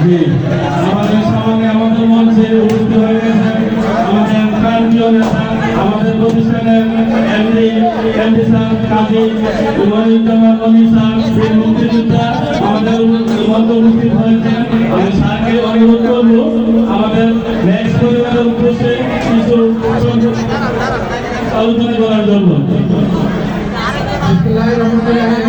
আমাদের সামনে আমাদের মঞ্চে উপস্থিত হয়ে গেছেন আমাদের প্রান্তীয় নেতা আমাদের প্রতিষ্ঠানের MD MD sir Kazi Moniruzzaman Moni sir বীর মুক্তিযোদ্ধা আমাদের মধ্যে উপস্থিত হয়েছেন আমি স্যারকে অনুরোধ করব আমাদের নেক্সট পরিবারের উদ্দেশ্যে কিছু আলোচনা করার জন্য। বিসমিল্লাহির রহমানির রহিম।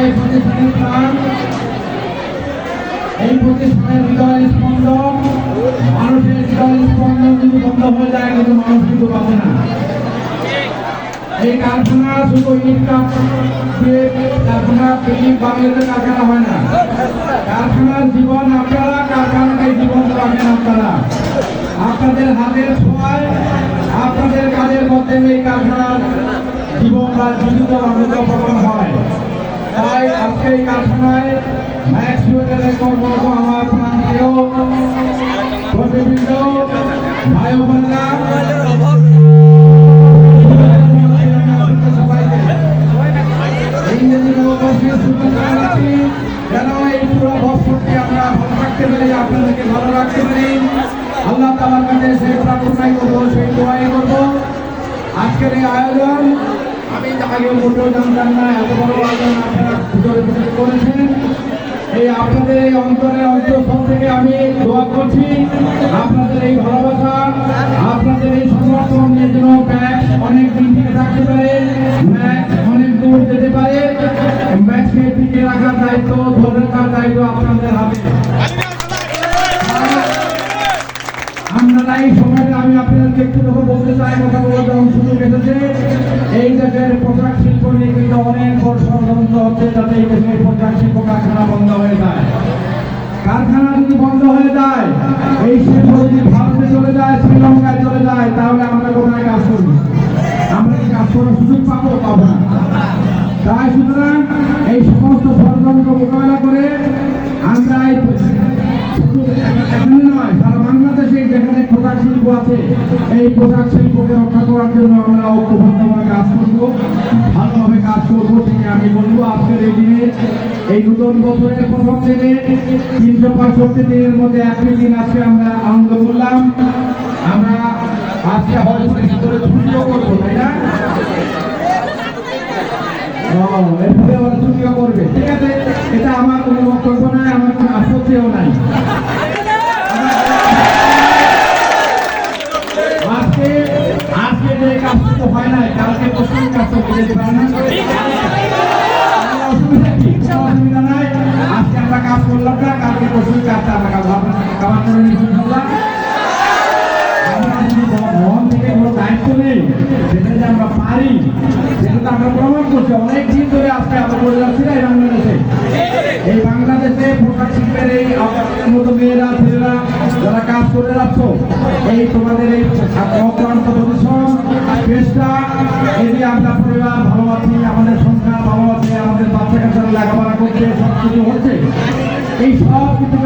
এই প্রতিষ্ঠানের প্রাণ। এই প্রতিষ্ঠানের হৃদয় স্পন্দন। মানুষের হৃদয় স্পন্দন যদি বন্ধ হয়ে যায় কিন্তু মানুষ কিন্তু পাবে না। এই কারখানা শুধু কারখানা বিল্ডিং বাংলাদেশের কারখানা হয় না। কারখানার জীবন আপনারা, কারখানাকে জীবন পাবেন আপনারা। আপনাদের হাতের ছোঁয়ায় আপনাদের কাজের মধ্যে এই কারখানার জীবন বা জীবিত হয়। এই কারখানায় ম্যাক্স হোটেলের কর্মরত আমার প্রান্তীয় প্রতিবৃন্দ ভাই বোনেরা যেন এই পুরো বছরটি আমরা ভালো রাখতে পারি আপনাদেরকে ভালো রাখতে পারি আল্লাহ তালার কাছে সেই প্রার্থনাই সেই করব আজকের এই আয়োজন আমি আগেও মোটেও জানতাম না এত বড় আয়োজন আপনারা ভিতরে করেছেন। এই আপনাদের এই অন্তরের অন্তঃস্থল থেকে আমি দোয়া করছি, আপনাদের এই ভালোবাসা, আপনাদের এই সমর্থন নিয়ে যেন ব্যাগ অনেক দিন থেকে থাকতে পারে ম্যাচ অনেক দূর যেতে পারে। ম্যাচকে টিকে রাখার দায়িত্ব, ধরে রাখার দায়িত্ব আপনাদের হাতে। এই সময়টা আমি আপনাদেরকে একটু কথা বলতে চাই, কথা বলার যখন সুযোগ এসেছে, এই দেশের পোশাক শিল্প নিয়ে কিন্তু অনেক বড় হচ্ছে, যাতে এই দেশের পোশাক শিল্প কারখানা বন্ধ হয়ে যায়। কারখানা যদি বন্ধ হয়ে যায়, এই শিল্প যদি ভারতে চলে যায়, শ্রীলঙ্কায় চলে যায়, তাহলে আমরা কোথায় কাজ করব? আমরা কি কাজ করার সুযোগ পাবো? পাবো না। তাই সুতরাং এই সমস্ত ষড়যন্ত্র মোকাবেলা করে আমরা এই শুধু এখানে নয় সারা বাংলাদেশে যেখানে পোশাক শিল্প আছে এই পোশাক শিল্পকে রক্ষা করার জন্য আমরা ঐক্যবদ্ধভাবে কাজ করব। ভালোভাবে কাজ করব ঠিক আমি বলব। আজকের এই দিনে, এই নতুন বছরের প্রথম দিনে তিনশো পঁয়ষট্টি দিনের মধ্যে একটি দিন আজকে আমরা আনন্দ করলাম। আমরা আজকে হয়তো ভিতরে ছুটিও করব, তাই না? এরপরে ছুটিও করবে। ঠিক আছে, এটা আমার কোনো বক্তব্য নাই আমার কোনো আপত্তিও নাই। আমরা করলাম না কালকে কাজটা আমরা কাজ কাবার করে কোনো দায়িত্ব নেই। আমরা পারি, সেটা তো আমরা প্রমাণ করছি। অনেক দিন ধরে আজকে আমরা করে যাচ্ছি না এই বাংলাদেশে। এই বাংলাদেশে শিল্পের এই মতো মেয়েরা, ছেলেরা যারা কাজ করে যাচ্ছ, এই তোমাদের এই অক্লান্ত পরিশ্রম চেষ্টা এই যে আমরা পরিবার ভালো আছি আমাদের সংসার ভালো আছে আমাদের বাচ্চা কাচ্চারা লেখাপড়া করছে সব হচ্ছে। এই সব কিছু